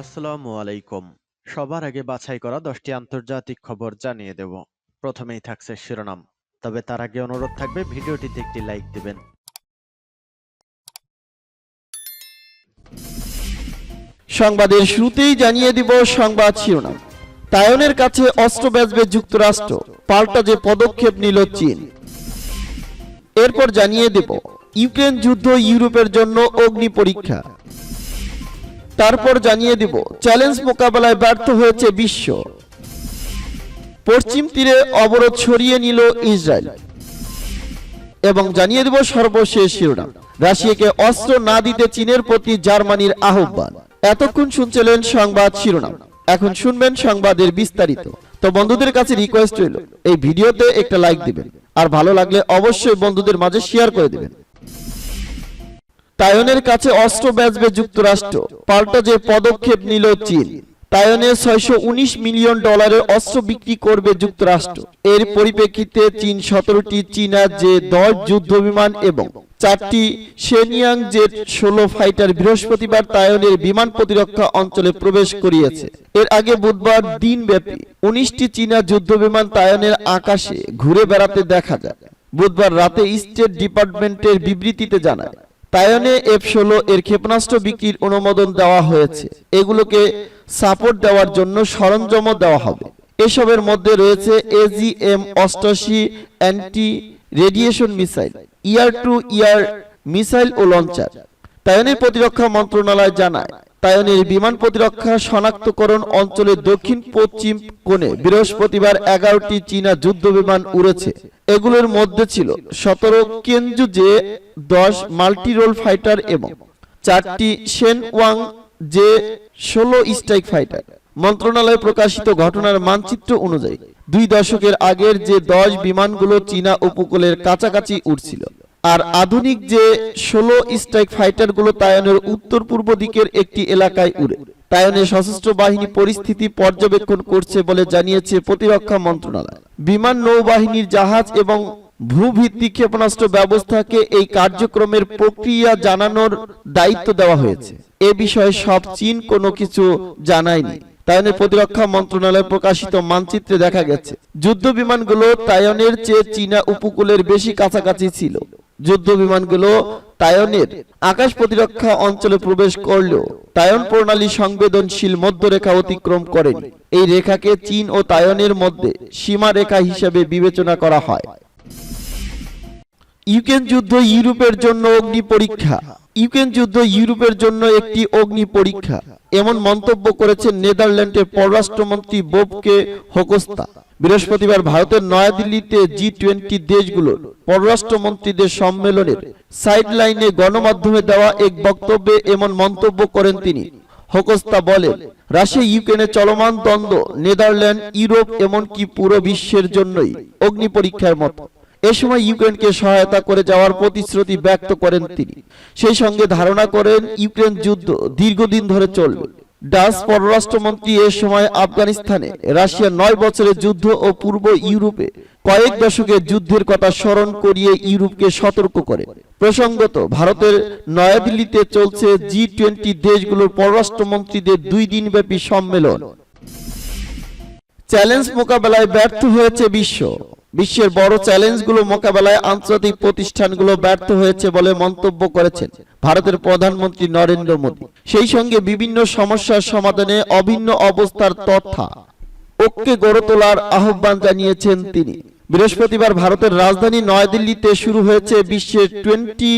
আসসালামু আলাইকুম। সবার আগে বাছাই করা দশটি আন্তর্জাতিক খবর জানিয়ে দেব। প্রথমেই থাকছে শিরোনাম। তবে তার আগে অনুরোধ থাকবে, ভিডিওটিতে একটি লাইক দিবেন। সংবাদের শুরুতেই জানিয়ে দিব সংবাদ শিরোনাম। তাইওয়ানের কাছে অস্ত্র বেচবে যুক্তরাষ্ট্র। পাল্টা যে পদক্ষেপ নিল চীন। এরপর জানিয়ে দেব, ইউক্রেন যুদ্ধ ইউরোপের জন্য অগ্নি পরীক্ষা। তারপর জানিয়ে দেব চ্যালেঞ্জ মোকাবেলায় ব্যর্থ হয়েছে বিশ্ব। পশ্চিম তীরে অবরোধ সরিয়ে নিল ইসরায়েল। এবং জানিয়ে দেব সর্বশেষ শিরোনাম, রাশিয়াকে অস্ত্র না দিতে চীনের প্রতি জার্মানির আহ্বান। এতক্ষণ শুনছিলেন সংবাদ শিরোনাম, এখন শুনবেন সংবাদের বিস্তারিত। তো বন্ধুদের কাছে রিকোয়েস্ট রইল, এই ভিডিওতে একটা লাইক দিবেন, আর ভালো লাগলে অবশ্যই বন্ধুদের মাঝে শেয়ার করে দিবেন। তাইওয়ানের কাছে অস্ত্র বেচবে যুক্তরাষ্ট্র। পাল্টা যে পদক্ষেপ নিল চীন তাইওয়ানে ছয়শো উনিশ মিলিয়ন ডলারের অস্ত্র বিক্রি করবে যুক্তরাষ্ট্র। এর পরিপ্রেক্ষিতে চীন সতেরোটি চীনা যে দশ যুদ্ধ বিমান এবং চারটি সেনিয়াং জেট ষোলো ফাইটার বৃহস্পতিবার তায়নের বিমান প্রতিরক্ষা অঞ্চলে প্রবেশ করিয়েছে। এর আগে বুধবার দিনব্যাপী উনিশটি চীনা যুদ্ধ বিমান তায়নের আকাশে ঘুরে বেড়াতে দেখা যায়। বুধবার রাতে স্টেট ডিপার্টমেন্টের বিবৃতিতে জানায় তাইওয়ানে এফ ষোলো এর ক্ষেপণাস্ত্র বিক্রির অনুমোদন দেওয়া হয়েছে। এগুলোকে সাপোর্ট দেওয়ার জন্য সরঞ্জামও দেওয়া হবে। এসবের মধ্যে রয়েছে এজিএম অষ্টাশি anti radiation missile air to air missile O launcher. তাইওয়ানের প্রতিরক্ষা মন্ত্রণালয় জানায় তাইওয়ানের বিমান প্রতিরক্ষা শনাক্তকরণ অঞ্চলের দক্ষিণ, পশ্চিম কোণে বৃহস্পতিবার এগারোটি চীনা যুদ্ধ বিমান উড়েছে। এগুলোর মধ্যে ছিল সতেরো কেনজু জে, দশ মাল্টিরোল ফাইটার এবং চারটি শেন ওয়াং জে, ষোলো স্ট্রাইক ফাইটার। মন্ত্রণালয়ে প্রকাশিত ঘটনার মানচিত্র অনুযায়ী দুই দশকের আগের যে দশ বিমানগুলো চীনা উপকূলের কাছাকাছি উঠছিল আর আধুনিক যে ষোলো স্ট্রাইক ফাইটারগুলো তাইওয়ানের উত্তর পূর্ব দিকের একটি এলাকায় উড়ে। তাইওয়ানের সশস্ত্র বাহিনী পরিস্থিতি পর্যবেক্ষণ করছে বলে জানিয়েছে প্রতিরক্ষা মন্ত্রণালয়। বিমান নৌবাহিনীর জাহাজ এবং ভূভিত্তিক ক্ষেপণাস্ত্র ব্যবস্থাকে এই কার্যক্রমের প্রক্রিয়া জানানোর দায়িত্ব দেওয়া হয়েছে। এ বিষয়ে সব চীন কোনো কিছু জানায়নি। তাইওয়ানের প্রতিরক্ষা মন্ত্রণালয় প্রকাশিত মানচিত্রে দেখা গেছে, যুদ্ধ বিমানগুলো তাইওয়ানের চেয়ে চীনা উপকূলের বেশি কাছাকাছি ছিল। যুদ্ধ বিমানগুলো তাইওয়ানের আকাশ প্রতিরক্ষা অঞ্চলে প্রবেশ করলেও তাইওয়ান প্রণালী সংবেদনশীল মধ্যরেখা অতিক্রম করেনি। এই রেখাকে চীন ও তাইওয়ানের মধ্যে সীমা রেখা হিসেবে বিবেচনা করা হয়। ইউক্রেন যুদ্ধ ইউরোপের জন্য অগ্নি পরীক্ষা। ইউক্রেন যুদ্ধ ইউরোপের জন্য একটি অগ্নি পরীক্ষা। এমন মন্তব্য করেছেন নেদারল্যান্ডের পররাষ্ট্রমন্ত্রী বোবকে হোকস্তা বৃহস্পতিবার ভারতের নয়াদিল্লিতে জি টোয়েন্টি দেশগুলোর পররাষ্ট্রমন্ত্রীদের সম্মেলনের সাইডলাইনে গণমাধ্যমে দেওয়া এক বক্তব্যে এমন মন্তব্য করেন তিনি। হোকস্তা বলেন, রাশিয়া, ইউক্রেনে চলমান দ্বন্দ্ব, নেদারল্যান্ড, ইউরোপ এমনকি পুরো বিশ্বের জন্যই অগ্নি পরীক্ষার মতো। এ সময় ইউক্রেনকে সহায়তা করে যাওয়ার প্রতিশ্রুতি ব্যক্ত করেন তিনি। সেই সঙ্গে ধারণা করেন, ইউক্রেন যুদ্ধ দীর্ঘদিন ধরে চলবে। ডাচ পররাষ্ট্রমন্ত্রী এ সময় আফগানিস্তানে রাশিয়া নয় বছরের যুদ্ধ ও পূর্ব ইউরোপে কয়েক দশকে যুদ্ধের কথা স্মরণ করিয়ে ইউরোপকে সতর্ক করে। প্রসঙ্গত, ভারতের নয়াদিল্লিতে চলছে জি টোয়েন্টি দেশগুলোর পররাষ্ট্রমন্ত্রীদের দুই দিনব্যাপী সম্মেলন। চ্যালেঞ্জ মোকাবেলায় ব্যর্থ হয়েছে বিশ্ব। বিশ্বের বড় চ্যালেঞ্জগুলো মোকাবেলায় আন্তর্জাতিক প্রতিষ্ঠানগুলো ব্যর্থ হয়েছে বলে মন্তব্য করেছেন ভারতের প্রধানমন্ত্রী নরেন্দ্র মোদী। সেই সঙ্গে বিভিন্ন সমস্যার সমাধানে অভিন্ন অবস্থার তথা ঐক্যে গড়ে তোলার আহ্বান জানিয়েছেন তিনি। বৃহস্পতিবার ভারতের রাজধানী নয়াদিল্লিতে শুরু হয়েছে বিশ্বের টোয়েন্টি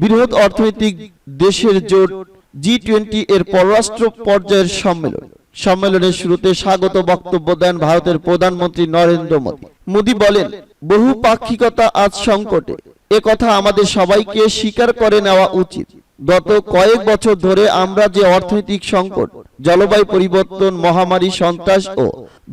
বৃহৎ অর্থনৈতিক দেশের জোট জি টোয়েন্টি এর পররাষ্ট্র পর্যায়ের সম্মেলন। সম্মেলনের শুরুতে স্বাগত বক্তব্য দেন ভারতের প্রধানমন্ত্রী নরেন্দ্র মোদী। মোদী বলেন, বহু পাক্ষিকতা আজ সংকটে। এ কথা আমাদের সবাইকে স্বীকার করে নেওয়া উচিত। গত কয়েক বছর ধরে আমরা যে অর্থনৈতিক সংকট, জলবায়ু পরিবর্তন, মহামারী, সন্ত্রাস ও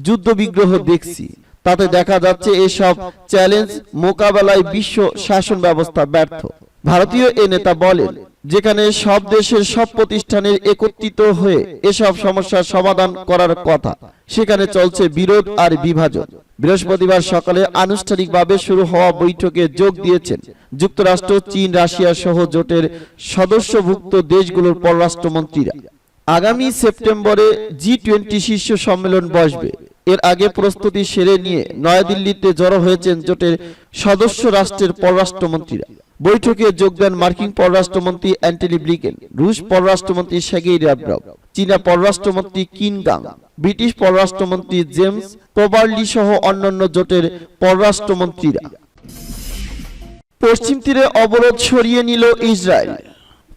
যুদ্ধ বিগ্রহ দেখছি, তাতে দেখা যাচ্ছে এসব চ্যালেঞ্জ মোকাবেলায় বিশ্ব শাসন ব্যবস্থা ব্যর্থ। ভারতীয় এ নেতা বলেন যেখানে সব দেশের সব প্রতিষ্ঠানের একত্রিত হয়ে এসব সমস্যার সমাধান করার কথা। সেখানে চলছে বিরোধ আর বিভাজন। বৃহস্পতিবার সকালে আনুষ্ঠানিকভাবে শুরু হওয়া বৈঠকে যোগ দিয়েছেন যুক্তরাষ্ট্র, চীন, রাশিয়া সহ জোটের সদস্যভুক্ত দেশগুলোর পররাষ্ট্রমন্ত্রীরা। আগামী সেপ্টেম্বরে জি টোয়েন্টি শীর্ষ সম্মেলন বসবে। এর আগে প্রস্তুতি সেরে নিয়ে নয়াদিল্লিতে জড়ো হয়েছেন জোটের সদস্য রাষ্ট্রের পররাষ্ট্রমন্ত্রীরা। বৈঠকে যোগদান মার্কিন পররাষ্ট্রমন্ত্রী অ্যান্টনি ব্লিকেন, রুশ পররাষ্ট্রমন্ত্রী সেগেই ল্যাভরভ চীনা পররাষ্ট্রমন্ত্রী কিন গাং, ব্রিটিশ পররাষ্ট্রমন্ত্রী জেমস প্রবার্লি সহ অন্যান্য জোটের পররাষ্ট্রমন্ত্রীরা। পশ্চিম তীরে অবরোধ সরিয়ে নিল ইসরায়েল।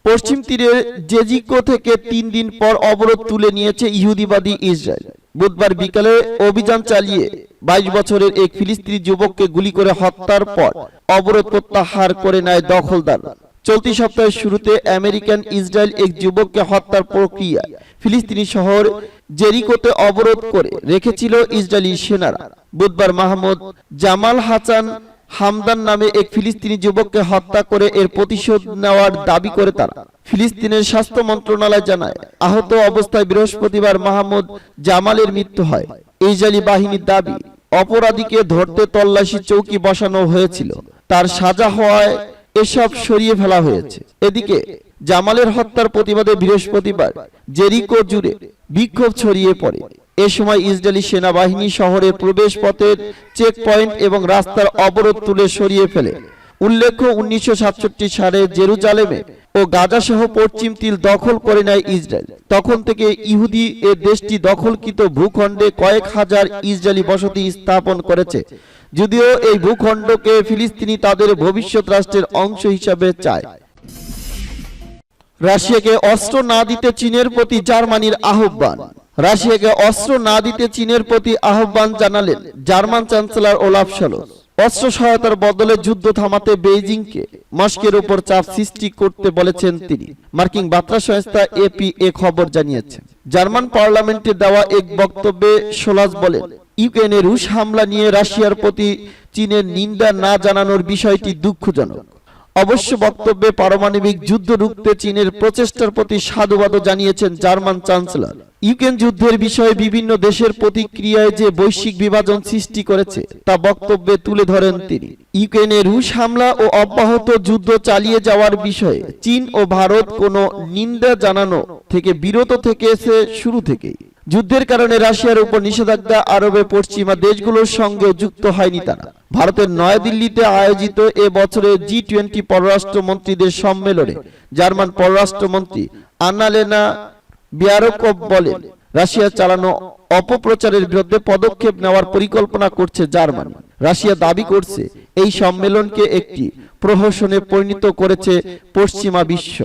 পশ্চিম তীরের জেজিকো থেকে তিন দিন পর অবরোধ তুলে নিয়েছে ইহুদিবাদী ইসরায়েল। বুধবার বিকালে অভিযান চালিয়ে বাইশ বছরের এক ফিলিস্তিনি যুবককে গুলি করে হত্যার পর অবরোধ প্রত্যাহার করে নেয় দখলদার। চলতি সপ্তাহের শুরুতে আমেরিকান ইসরায়েল এক যুবককে হত্যার প্রক্রিয়া ফিলিস্তিনি শহর জেরিকোতে অবরোধ করে রেখেছিল ইসরায়েলি সেনারা। বুধবার মাহমুদ জামাল হাসান হামদান নামে এক ফিলিস্তিনি যুবককে হত্যা করে এর প্রতিশোধ নেওয়ার দাবি করে তারা। ফিলিস্তিনের স্বাস্থ্য মন্ত্রণালয় জানায়, আহত অবস্থায় বৃহস্পতিবার মাহমুদ জামালের মৃত্যু হয়। ইসরায়েলি বাহিনীর দাবি অপরাধীকে ধরতে তল্লাশি চৌকি বসানো হয়েছিল। তার সাজা হওয়ায় এসব সরিয়ে ফেলা হয়েছে। এদিকে জামালের হত্যার প্রতিবাদে বৃহস্পতিবার জেরিকো জুড়ে বিক্ষোভ ছড়িয়ে পড়ে। এ সময় ইসরায়েলি সেনাবাহিনী শহরের প্রবেশ পথের চেক পয়েন্ট এবং রাস্তার অবরোধ তুলে সরিয়ে ফেলে। উল্লেখ্য, উনিশশো সালে জেরুজালেমে ও গাজা সহ পশ্চিম তিল দখল করে নেয় ইসরায়েল। তখন থেকে ইহুদি এ দেশটি দখলকৃত ভূখণ্ডে কয়েক হাজার ইসরায়েলি বসতি স্থাপন করেছে। যদিও এই ভূখণ্ডকে ফিলিস্তিনি তাদের ভবিষ্যৎ রাষ্ট্রের অংশ হিসাবে চায়। রাশিয়াকে অস্ত্র না দিতে চীনের প্রতি জার্মানির আহ্বান। রাশিয়াকে অস্ত্র না দিতে চীনের প্রতি আহ্বান জানালেন জার্মান চ্যান্সেলর ওলাফ শালোস অস্ত্র সহায়তার বদলে যুদ্ধ থামাতে বেইজিংকে মস্কের উপর চাপ সৃষ্টি করতে বলেছেন তিনি। মার্কিন বার্তা সংস্থা এপি এ খবর জানিয়েছে। জার্মান পার্লামেন্টে দেওয়া এক বক্তব্যে সোলাস বলেন, ইউক্রেনে রুশ হামলা নিয়ে রাশিয়ার প্রতি চীনের নিন্দা না জানানোর বিষয়টি দুঃখজনক। অবশ্য বক্তব্যে পারমাণবিক যুদ্ধ রুখতে চীনের প্রচেষ্টার প্রতি সাধুবাদও জানিয়েছেন জার্মান চ্যান্সেলর। ইউক্রেন যুদ্ধের বিষয়ে বিভিন্ন দেশের প্রতিক্রিয়ায় যে বৈশ্বিক বিভাজন সৃষ্টি করেছে তা বক্তব্যে তুলে ধরেন তিনি। ইউক্রেনে রুশ হামলা ও অব্যাহত যুদ্ধ চালিয়ে যাওয়ার বিষয়ে চীন ও ভারত কোনো নিন্দা জানানো থেকে বিরত থেকেছে শুরু থেকেই। যুদ্ধের কারণে রাশিয়ার উপর নিষেধাজ্ঞা আরবে পশ্চিমা দেশগুলোর সঙ্গে যুক্ত হয়নি তারা। ভারতের নয়াদিল্লিতে আয়োজিত এ বছরের জি টোয়েন্টি পররাষ্ট্র মন্ত্রীদের সম্মেলনে জার্মান পররাষ্ট্রমন্ত্রী আন্নালেনা বিয়ারকভ বলেন, রাশিয়া চালানো অপপ্রচারের বিরুদ্ধে পদক্ষেপ নেওয়ার পরিকল্পনা করছে জার্মানি। রাশিয়া দাবি করছে, এই সম্মেলনকে একটি প্রহসনে পরিণত করেছে পশ্চিমা বিশ্ব।